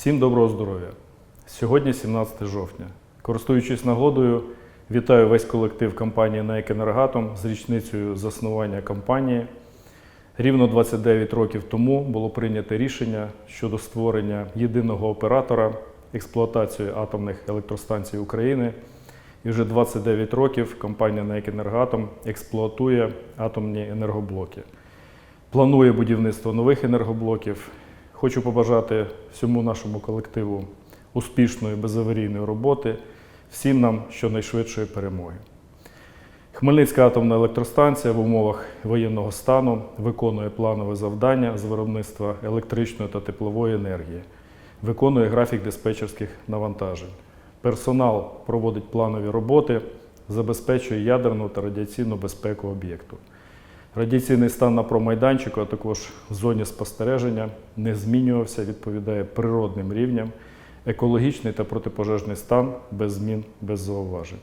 Всім доброго здоров'я! Сьогодні 17 жовтня. Користуючись нагодою, вітаю весь колектив компанії «НАЕК Енергатом з річницею заснування компанії. Рівно 29 років тому було прийнято рішення щодо створення єдиного оператора експлуатації атомних електростанцій України. І вже 29 років компанія «НАЕК Енергатом експлуатує атомні енергоблоки. Планує будівництво нових енергоблоків. Хочу побажати всьому нашому колективу успішної безаварійної роботи, всім нам щонайшвидшої перемоги. Хмельницька атомна електростанція в умовах воєнного стану виконує планове завдання з виробництва електричної та теплової енергії, виконує графік диспетчерських навантажень. Персонал проводить планові роботи, забезпечує ядерну та радіаційну безпеку об'єкту. Радіаційний стан на промайданчику, а також в зоні спостереження не змінювався, відповідає природним рівням, екологічний та протипожежний стан без змін, без зауважень.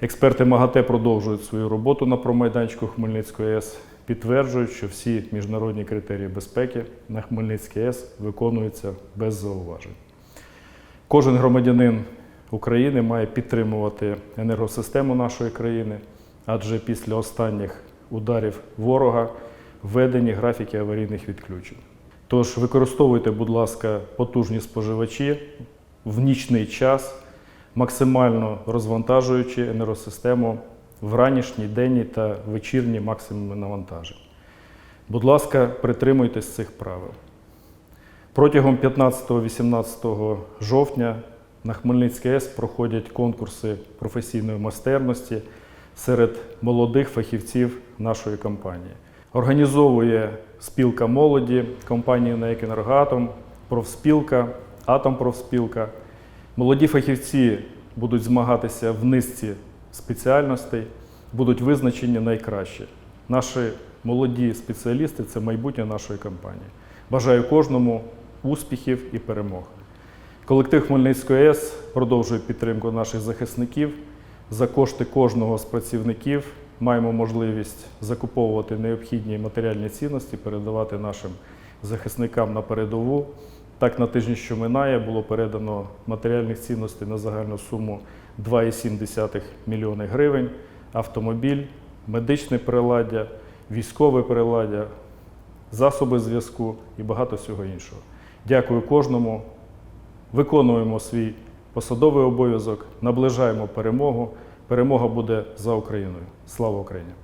Експерти МАГАТЕ продовжують свою роботу на промайданчику Хмельницької АЕС, підтверджують, що всі міжнародні критерії безпеки на Хмельницькій АЕС виконуються без зауважень. Кожен громадянин України має підтримувати енергосистему нашої країни, адже після останніх ударів ворога введені графіки аварійних відключень. Тож використовуйте, будь ласка, потужні споживачі в нічний час, максимально розвантажуючи енергосистему в ранішній, денні та вечірні максимуми навантажень. Будь ласка, притримуйтесь цих правил. Протягом 15-18 жовтня на Хмельницькій АЕС проходять конкурси професійної майстерності серед молодих фахівців нашої компанії. Організовує спілка молоді компанії «НАЕК Енергоатом», профспілка, Атомпрофспілка. Молоді фахівці будуть змагатися в низці спеціальностей, будуть визначені найкращі. Наші молоді спеціалісти це майбутнє нашої компанії. Бажаю кожному успіхів і перемог. Колектив Хмельницької АЕС продовжує підтримку наших захисників. За кошти кожного з працівників маємо можливість закуповувати необхідні матеріальні цінності, передавати нашим захисникам на передову. Так, на тижні, що минає, було передано матеріальних цінностей на загальну суму 2,7 мільйони гривень, автомобіль, медичне приладдя, військове приладдя, засоби зв'язку і багато всього іншого. Дякую кожному. Виконуємо свій посадовий обов'язок, наближаємо перемогу. Перемога буде за Україною. Слава Україні!